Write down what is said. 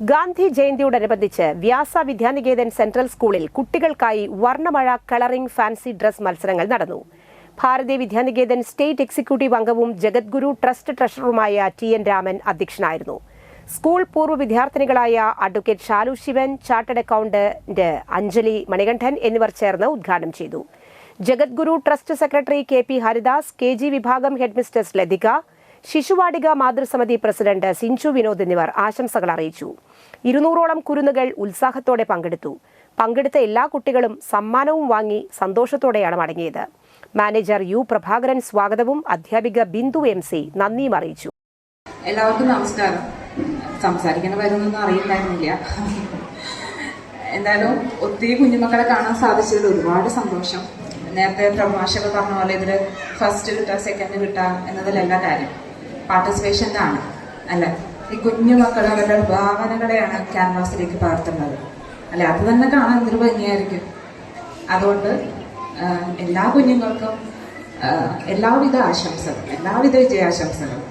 ഗാന്ധി ജയന്തിയോടനുബന്ധിച്ച് വ്യാസ വിദ്യാനികേതൻ സെൻട്രൽ സ്കൂളിൽ കുട്ടികൾക്കായി വർണമഴ കളറിംഗ് ഫാൻസി ഡ്രസ് മത്സരങ്ങൾ നടന്നു. ഭാരതീയ വിദ്യാനികേതൻ സ്റ്റേറ്റ് എക്സിക്യൂട്ടീവ് അംഗവും ജഗദ്ഗുരു ട്രസ്റ്റ് ട്രഷററുമായ ടി എൻ രാമൻ അധ്യക്ഷനായിരുന്നു. സ്കൂൾ പൂർവ വിദ്യാർത്ഥിനികളായ advocate Shalu Sivan chartered accountant Anjali Manikandan എന്നിവർ ചേർന്ന് ഉദ്ഘാടനം ചെയ്തു. Jagadguru trust secretary K P Haridas K G വിഭാഗം ഹെഡ്മിസ്റ്റേഴ്സ് ലതിക ശിശുവാടിക മാതൃസമിതി പ്രസിഡന്റ് സിഞ്ചു വിനോദ് എന്നിവർ ആശംസകൾ അറിയിച്ചു. ഇരുന്നൂറോളം കുരുന്നുകൾ ഉത്സാഹത്തോടെ പങ്കെടുത്തു. പങ്കെടുത്ത എല്ലാ കുട്ടികളും സമ്മാനവും വാങ്ങി സന്തോഷത്തോടെയാണ് മടങ്ങിയത്. മാനേജർ യു പ്രഭാകരൻ സ്വാഗതവും അധ്യാപിക ബിന്ദു എം സി നന്ദിയും അറിയിച്ചു. എല്ലാവർക്കും നമസ്കാരം. സംസാരിക്കാൻ വരുന്നൊന്നും അറിയില്ലായിരുന്നില്ല. എന്തായാലും ഒത്തിരി കുഞ്ഞുമക്കളെ കാണാൻ സാധിച്ചതിൽ ഒരുപാട് സന്തോഷം. നേരത്തെ പ്രഭാഷക പറഞ്ഞ പോലെ ഇതിൽ ഫസ്റ്റ് കിട്ടുക സെക്കൻഡ് കിട്ടുക എന്നതിലല്ല കാര്യം. പാർട്ടിസിപ്പേഷന്റെ ആണ് അല്ല? ഈ കുഞ്ഞു മക്കൾ അവരുടെ ഭാവനകളെയാണ് ക്യാൻവാസിലേക്ക് പകർത്തുന്നത് അല്ലെ? അത് തന്നെ കാണാൻ എന്തൊരു ഭംഗിയായിരിക്കും. അതുകൊണ്ട് എല്ലാ കുഞ്ഞുങ്ങൾക്കും എല്ലാവിധ ആശംസകളും എല്ലാവിധ വിജയാശംസകളും.